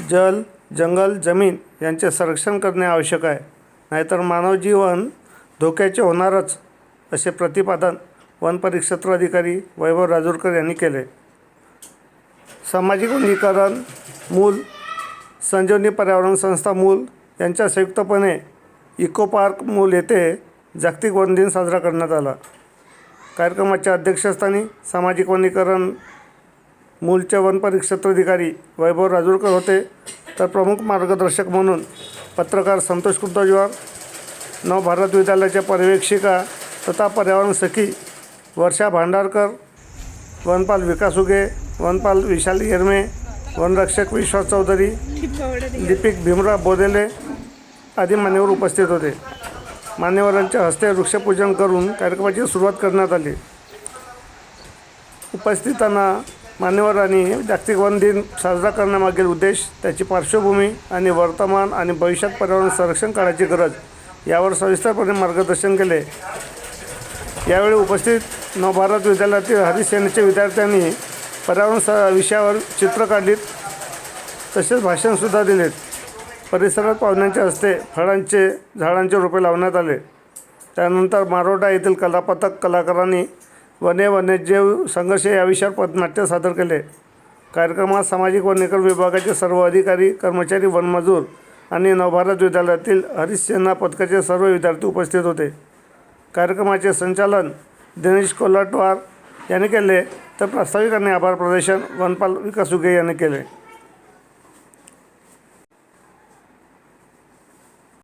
जल जंगल जमीन यांचे संरक्षण करणे आवश्यक आहे. नाहीतर मानव जीवन धोक्याचे होणारच असे प्रतिपादन वन परिक्षेत्र अधिकारी वैभव राजूरकर यांनी केले. सामाजिक वनीकरण मूल संजीवनी पर्यावरण संस्था मूल यांच्या संयुक्तपणे इको पार्क मूल येथे जागतिक वन दिन साजरा करण्यात आला. कार्यक्रमाच्या अध्यक्षस्थानी सामाजिक वनीकरण मूलचे वन परिक्षेत्र वैभव राजूरकर होते. तर प्रमुख मार्गदर्शक म्हणून पत्रकार संतोष कुर्तोजवार नवभारत विद्यालयाच्या पर्यवेक्षिका तथा पर्यावरण सखी वर्षा भांडारकर वनपाल विकास उगे वनपाल विशाल येरमे वनरक्षक विश्वास चौधरी दीपिक भीमराव बोदेले आदी मान्यवर उपस्थित होते. मान्यवरांच्या हस्ते वृक्षपूजन करून कार्यक्रमाची सुरुवात करण्यात आली. उपस्थितांना मान्यवरांनी जागतिक वन दिन साजरा करण्यामागील उद्देश त्याची पार्श्वभूमी आणि वर्तमान आणि भविष्यात पर्यावरण संरक्षण करण्याची गरज यावर सविस्तरपणे मार्गदर्शन केले. यावेळी उपस्थित नवभारत विद्यालयातील हरिसेनेचे विद्यार्थ्यांनी पर्यावरण स विषयावर चित्र काढलीत तसेच भाषणसुद्धा दिलेत. परिसरात पाहुण्यांच्या हस्ते फळांचे झाडांचे रोपे लावण्यात आले. त्यानंतर मारोडा येथील कलापथक कलाकारांनी वने वन्यजीव संघर्ष या विषयावर पथनाट्य सादर केले. कार्यक्रमात सामाजिक वनीकरण विभागाचे सर्व अधिकारी कर्मचारी वनमजूर आणि नवभारत विद्यालयातील हरिसेना पथकाचे सर्व विद्यार्थी उपस्थित होते. कार्यक्रमाचे संचालन दिनेश कोल्हाटवार यांनी केले. तर प्रास्ताविकांनी आभार प्रदर्शन वनपाल विकास उगे यांनी केले.